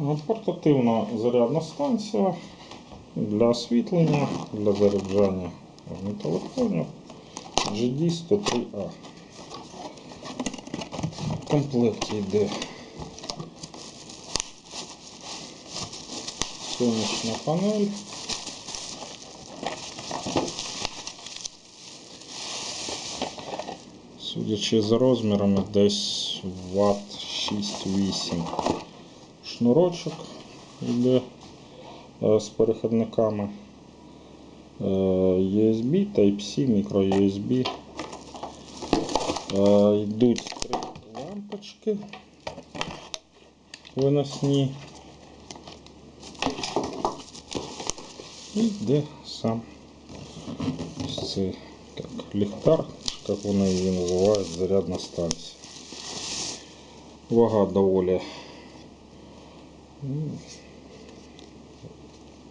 Портативна зарядна станція для освітлення, для заряджання телефонів GD103A. В комплекті йде сонячна панель. Судячи за розмірами, десь Вт 6-8 шнурочок йде з переходниками. Е, USB, Type-C, micro-USB. Е, Йдуть три лампочки виносні. І йде сам ось цей як ліхтар, як вони її називають, зарядна станція. Вага доволі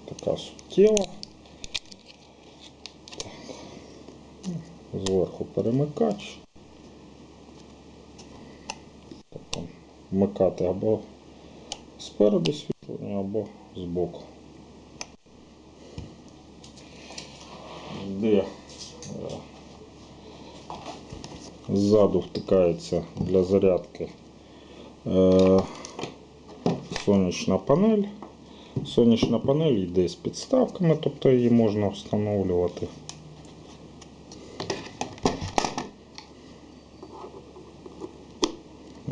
така суттєва. Зверху перемикач. Вмикати або спереду світлення, або збоку. Де е, ззаду втикається для зарядки е, сонячна панель. Сонячна панель йде з підставками, тобто її можна встановлювати.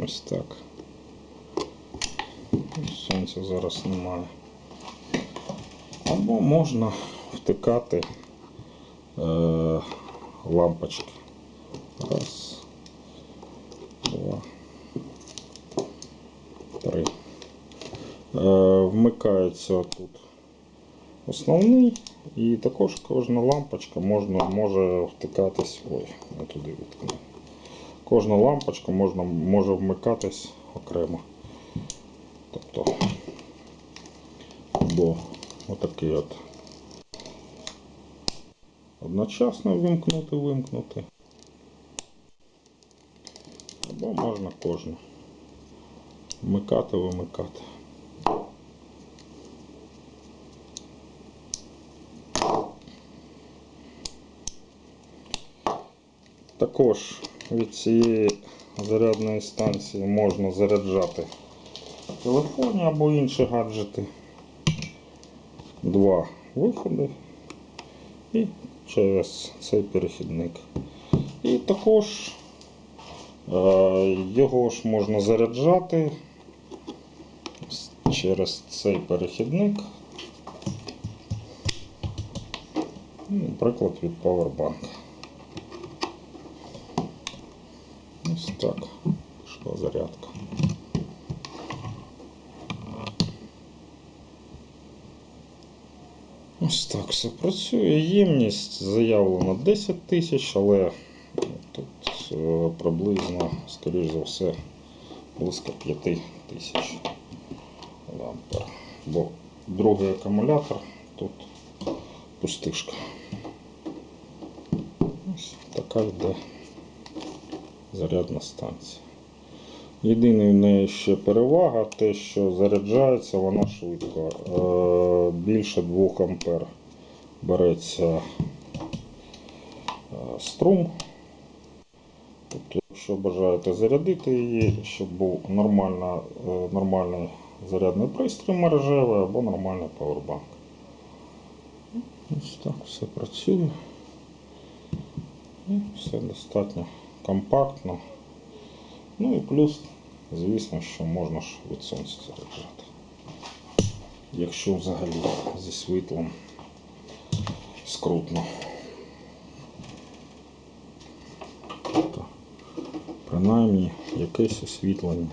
Ось так. Сонця зараз немає. Або можна втикати е, лампочки. Раз, два, три. Е, вмикається тут основний, і також кожна лампочка можна, може втикатись. Ой, не туди відкну. Кожна лампочка можна, може вмикатись окремо. Тобто, або отакий от одночасно вимкнути, вимкнути. Або можна кожну вмикати, вимикати. Також від цієї зарядної станції можна заряджати телефони або інші гаджети. Два виходи і через цей перехідник. І також е, його ж можна заряджати через цей перехідник. Ну, Наприклад, від Powerbank. Ось так пішла зарядка. Ось так все працює. Ємність заявлена 10 тисяч, але тут е, приблизно, скоріш за все, близько 5 тисяч ампер. Бо другий акумулятор тут пустишка. Ось така йде зарядна станція. Єдиний в неї ще перевага, те, що заряджається вона швидко. Е, Більше 2 ампер береться е, струм. Тобто, якщо бажаєте зарядити її, щоб був е, нормальний зарядний пристрій мережевий або нормальний павербанк. Ось так все працює. І все достатньо компактно. Ну і плюс, звісно, що можна ж від сонця заряджати. Якщо взагалі зі світлом скрутно. То принаймні якесь освітлення